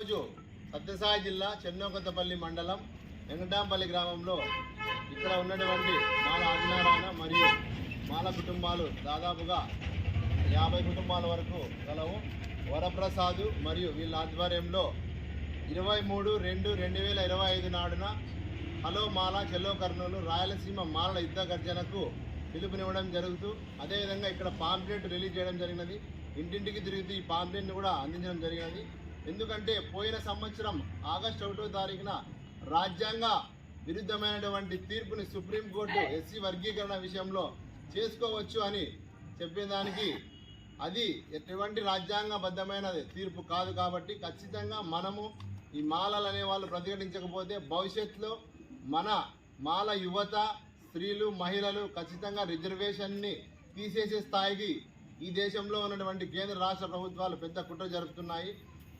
రోజు సత్యసాయి జిల్లా చెన్నోకొత్తపల్లి మండలం వెంకటాంపల్లి గ్రామంలో ఇక్కడ ఉన్నటువంటి మాల ఆదినారాయణ మరియు మాల కుటుంబాలు దాదాపుగా యాభై కుటుంబాల వరకు గలవు. వరప్రసాదు మరియు వీళ్ళ ఆధ్వర్యంలో ఇరవై మూడు రెండు రెండు వేల ఇరవై ఐదు నాడున హలో మాల చెల్లో కర్నూలు రాయలసీమ మాలల యుద్ధ గర్జనకు పిలుపునివ్వడం జరుగుతూ అదేవిధంగా ఇక్కడ పాంప్లెట్ రిలీజ్ చేయడం జరిగినది. ఇంటింటికి తిరుగుతూ ఈ పాంప్లెట్ని కూడా అందించడం జరిగినది. ఎందుకంటే పోయిన సంవత్సరం ఆగస్టు ఒకటో తారీఖున రాజ్యాంగ విరుద్ధమైనటువంటి తీర్పుని సుప్రీంకోర్టు ఎస్సీ వర్గీకరణ విషయంలో చేసుకోవచ్చు అని చెప్పేదానికి అది ఎటువంటి రాజ్యాంగబద్ధమైన తీర్పు కాదు కాబట్టి ఖచ్చితంగా మనము ఈ మాలలు అనే వాళ్ళు ప్రతిఘటించకపోతే భవిష్యత్తులో మన మాల యువత స్త్రీలు మహిళలు ఖచ్చితంగా రిజర్వేషన్ని తీసేసే స్థాయికి ఈ దేశంలో ఉన్నటువంటి కేంద్ర రాష్ట్ర ప్రభుత్వాలు పెద్ద కుట్ర జరుపుతున్నాయి.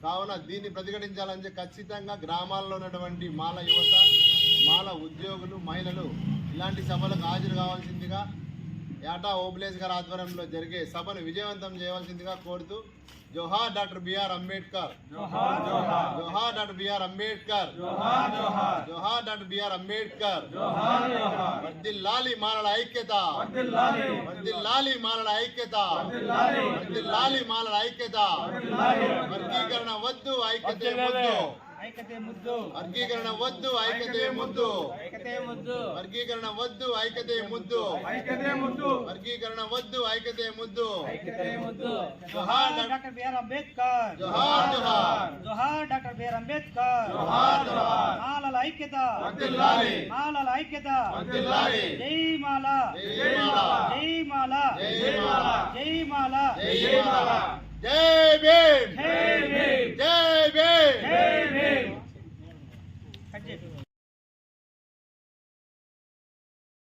కావున దీన్ని ప్రతిఘటించాలంటే ఖచ్చితంగా గ్రామాల్లో ఉన్నటువంటి మాల యువత మాల ఉద్యోగులు మహిళలు ఇలాంటి సభలకు హాజరు కావాల్సిందిగా యాటా ఓబ్లేస్ గారి ఆధ్వర్యంలో జరిగే సభను విజయవంతం చేయవలసిందిగా కోరుతూ జోహార్ డాక్టర్ బిఆర్ అంబేద్కర్. జోహార్ డాక్టర్ బిఆర్ అంబేద్కర్. జోహార్ డాక్టర్ బిఆర్ అంబేద్కర్. వర్దిల్లాలి మాలల ఐక్యత. వర్దిల్లాలి మాలల ఐక్యత. వర్దిల్లాలి మాలల ఐక్యత. వర్గీకరణ వద్దు ఐక్యతే ముద్దు ఐకతే ముద్దు వర్గీకరణ వద్దు ఐక్యతే ముద్దు ఐకతే ముద్దు వర్గీకరణ వద్దు ఐక్యతే ముద్దు ఐకతే ముద్దు వర్గీకరణ వద్దు ఐక్యతే ముద్దు ఐకతే ముద్దు జోహార్ జోహార్ డాక్టర్ బిఆర్ అంబేద్కర్ జోహార్ జోహార్ జోహార్ డాక్టర్ బిఆర్ అంబేద్కర్ జోహార్ జోహార్ మాలల ఐక్యత వర్ధిల్లాలి. మాలల ఐక్యత వర్ధిల్లాలి. జై మాల జై మాల. జై మాల జై మాల. జై మాల జై మాల. జై భీమ్ বাজেট